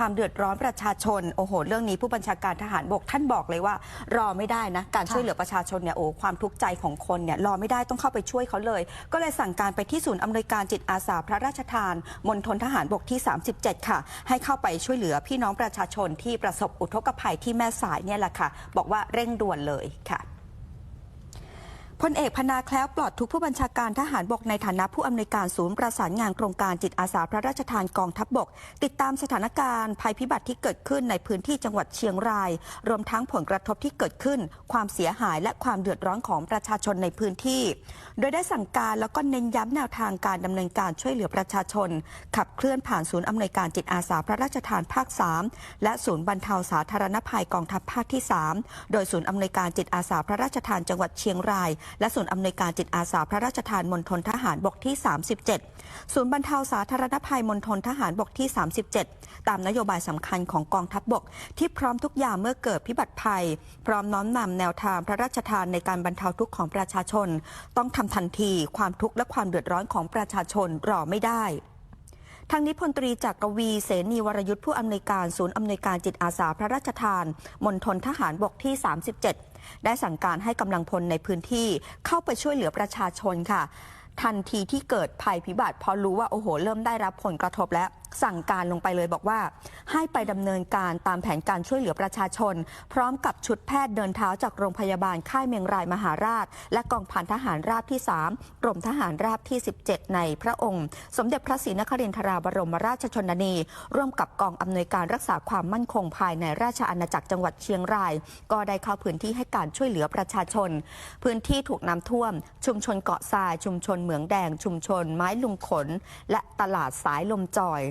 ความเดือดร้อนประชาชน โอ้โห เรื่องนี้ผู้บัญชาการทหารบกท่านบอกเลยว่า รอไม่ได้นะ การช่วยเหลือประชาชนเนี่ย โอ้ ความทุกข์ใจของคนเนี่ย รอไม่ได้ต้องเข้าไปช่วยเขาเลย ก็เลยสั่งการไปที่ศูนย์อำนวยการจิตอาสาพระราชทาน มณฑลทหารบกที่ 37 ค่ะ ให้เข้าไปช่วยเหลือพี่น้องประชาชนที่ประสบอุทกภัยที่แม่สายเนี่ยแหละค่ะ บอกว่าเร่งด่วนเลยค่ะ พลเอกพนาแคล้วปลอดทุกผู้บัญชาการทหารบกในฐานะผู้อำนวยการศูนย์ประสานงานโครงการจิตอาสาพระราชทานกองทัพบบก ติดตามสถานการณ์ภัยพิบัติที่เกิดขึ้นในพื้นที่จังหวัดเชียงราย รวมทั้งผลกระทบที่เกิดขึ้น ความเสียหายและความเดือดร้อนของประชาชนในพื้นที่ โดยได้สั่งการแล้วก็เน้นย้ำแนวทางการดำเนินการช่วยเหลือประชาชน ขับเคลื่อนผ่านศูนย์อำนวยการจิตอาสาพระราชทานภาค 3 และศูนย์บรรเทาสาธารณภัยกองทัพภาคที่ 3 โดยศูนย์อำนวยการจิตอาสาพระราชทานจังหวัดเชียงรายและศูนย์อำนวยการจิตอาสาพระราชทานมณฑลทหารบกที่ 37 ศูนย์บรรเทาสาธารณภัยมณฑลทหารบกที่ 37 ตามนโยบายสำคัญของกองทัพบบก ที่พร้อมทุกอย่างเมื่อเกิดพิบัติภัย พร้อมน้อมนำแนวทางพระราชทานในการบรรเทาทุกข์ของประชาชน ต้องทำทันทีความทุกข์และความเดือดร้อนของประชาชนรอไม่ได้ ทางนี้พลตรีจักรวีเสนีวรยุทธ์ผู้อำนวยการศูนย์อำนวยการจิตอาสาพระราชทานมณฑลทหารบกที่ 37 ได้สั่งการให้กำลังพลในพื้นที่เข้าไปช่วยเหลือประชาชนค่ะ ทันทีที่เกิดภัยพิบัติ พอรู้ว่าโอ้โห เริ่มได้รับผลกระทบแล้วสั่งการลงไปเลยบอกว่า ให้ไปดำเนินการตามแผนการช่วยเหลือประชาชน พร้อมกับชุดแพทย์เดินเท้าจากโรงพยาบาลค่ายเมียงรายมหาราช และกองพันทหารราบที่ 3 กรมทหารราบที่ 17 ในพระองค์ สมเด็จพระศรีนครินทราบรมราชชนนี ร่วมกับกองอำนวยการรักษาความมั่นคงภายในราชอาณาจักรจังหวัดเชียงราย ก็ได้เข้าพื้นที่ให้การช่วยเหลือประชาชน พื้นที่ถูกน้ำท่วม ชุมชนเกาะทรายชุมชนมืองแดงชุมชนไม้ลุงขน และตลาดสายลมจอย